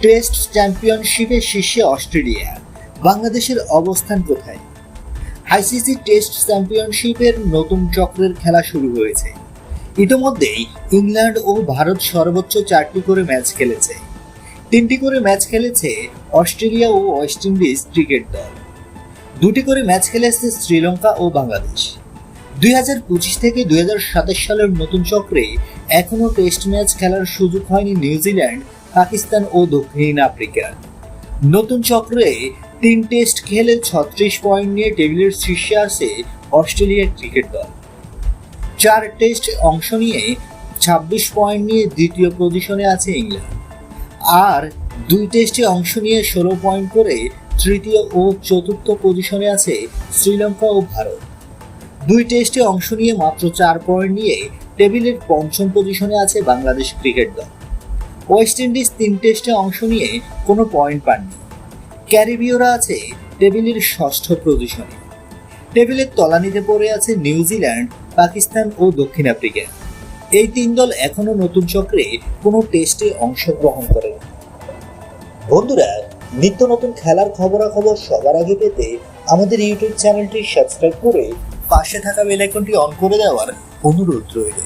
Test চ্যাম্পিয়নশিপের শীর্ষে Australia. বাংলাদেশের অবস্থান কোথায়? আইসিসি টেস্ট চ্যাম্পিয়নশিপের নতুন চক্রের খেলা শুরু হয়েছে। ইতোমধ্যেই ইংল্যান্ড ও ভারত সর্বোচ্চ চারটি করে ম্যাচ খেলেছে। তিনটি করে ম্যাচ খেলেছে অস্ট্রেলিয়া ও ওয়েস্ট ইন্ডিজ ক্রিকেট দল। দুটি করে ম্যাচ খেলেছে শ্রীলঙ্কা ও বাংলাদেশ। দুই হাজার পঁচিশ থেকে দুই হাজার সাতাশ সালের নতুন চক্রে এখনও টেস্ট ম্যাচ খেলার সুযোগ হয়নি নিউজিল্যান্ড পাকিস্তান ও দক্ষিণ আফ্রিকা। নতুন চক্রে তিন টেস্ট খেলে ছত্রিশ পয়েন্ট নিয়ে টেবিলের শীর্ষে আছে অস্ট্রেলিয়ার ক্রিকেট দল। চার টেস্ট অংশ নিয়ে ছাব্বিশ পয়েন্ট নিয়ে দ্বিতীয় পজিশনে আছে ইংল্যান্ড। আর দুই টেস্টে অংশ নিয়ে ষোলো পয়েন্ট করে তৃতীয় ও চতুর্থ পজিশনে আছে শ্রীলঙ্কা ও ভারত। দুই টেস্টে অংশ নিয়ে মাত্র চার পয়েন্ট নিয়ে টেবিলের পঞ্চম পজিশনে আছে বাংলাদেশ ক্রিকেট দল। ওয়েস্ট ইন্ডিজ তিন টেস্টে অংশ নিয়ে কোনো পয়েন্ট পাননি। ক্যারিবীয়রা আছে টেবিলের ষষ্ঠ পজিশনে টেবিলের তলানিতে পড়ে আছে নিউজিল্যান্ড পাকিস্তান ও দক্ষিণ আফ্রিকা। এই তিন দল এখনও নতুন চক্রে কোনো টেস্টে অংশগ্রহণ করে বন্ধুরা, নিত্য নতুন খেলার খবরাখবর সবার আগে পেতে আমাদের ইউটিউব চ্যানেলটি সাবস্ক্রাইব করে পাশে থাকা বেল আইকনটি অন করে দেওয়ার অনুরোধ রইল।